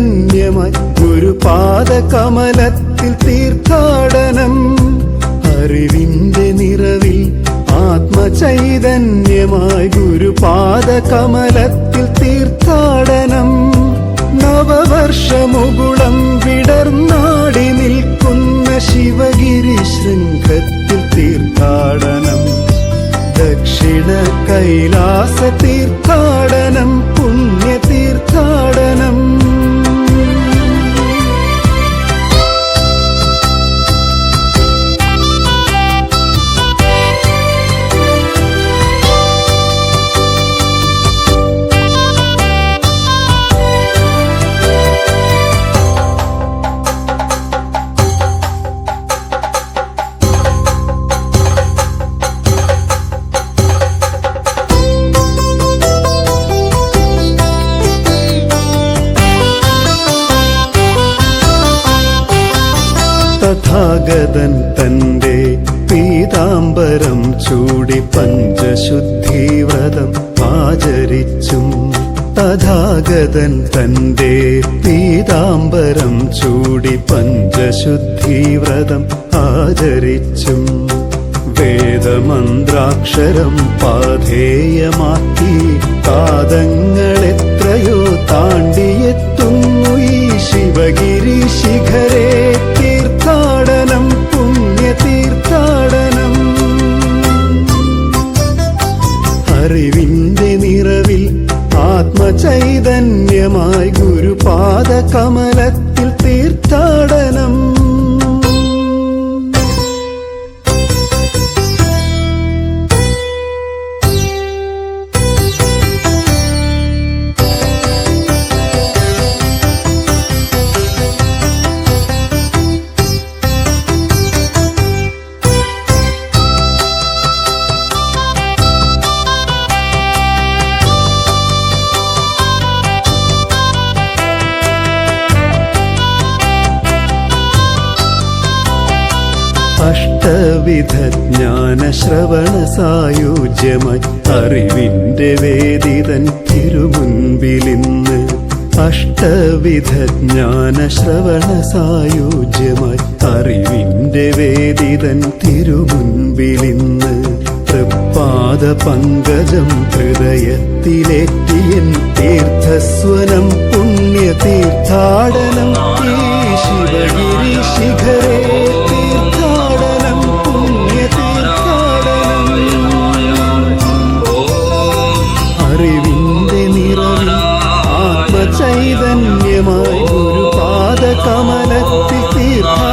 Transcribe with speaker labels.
Speaker 1: ചൈതന്യമായി ഗുരുപാദ കമലത്തിൽ തീർത്ഥാടനം. അറിവിന്റെ നിറവിൽ ആത്മചൈതന്യമായി ഗുരുപാദ കമലത്തിൽ തീർത്ഥാടനം. നവവർഷമുകുളം വിടർന്നാടി നിൽക്കുന്ന ശിവഗിരി ശൃംഖത്തിൽ തീർത്ഥാടനം. ദക്ഷിണ കൈലാസ തീർത്ഥാടനം തഥാഗതൻ തന്റെ പീതാംബരം ചൂടി പഞ്ചശുദ്ധിവ്രതം ആചരിച്ചും. തഥാഗതൻ തന്റെ പീതാംബരം ചൂടി പഞ്ചശുദ്ധിവ്രതം ആചരിച്ചും. വേദമന്ത്രാക്ഷരം പാധേയമാക്കി പാദങ്ങളെത്രയോ താണ്ടിയെത്തുന്നു ആത്മചൈതന്യമായി ഗുരുപാദ കമലത്തിൽ തീർത്ഥാടനം അഷ്ടവിധ ജ്ഞാന ശ്രവണ സായുജ്യമായി അറിവിന്റെ വേദിതൻ തിരുമുൻപിലിന്ന് അഷ്ടവിധ ജ്ഞാന ശ്രവണ സായുജ്യമായി അറിവിന്റെ വേദിതൻ തിരുമുൻപിലിന്ന് തൃപ്പാദ പങ്കജം ഹൃദയത്തിലെത്തിയൻ തീർത്ഥസ്വനം പുണ്യ തീർത്ഥാടനം ഈ ശിവഗിരി കമലത്തിൽ തീർത്ഥാടനം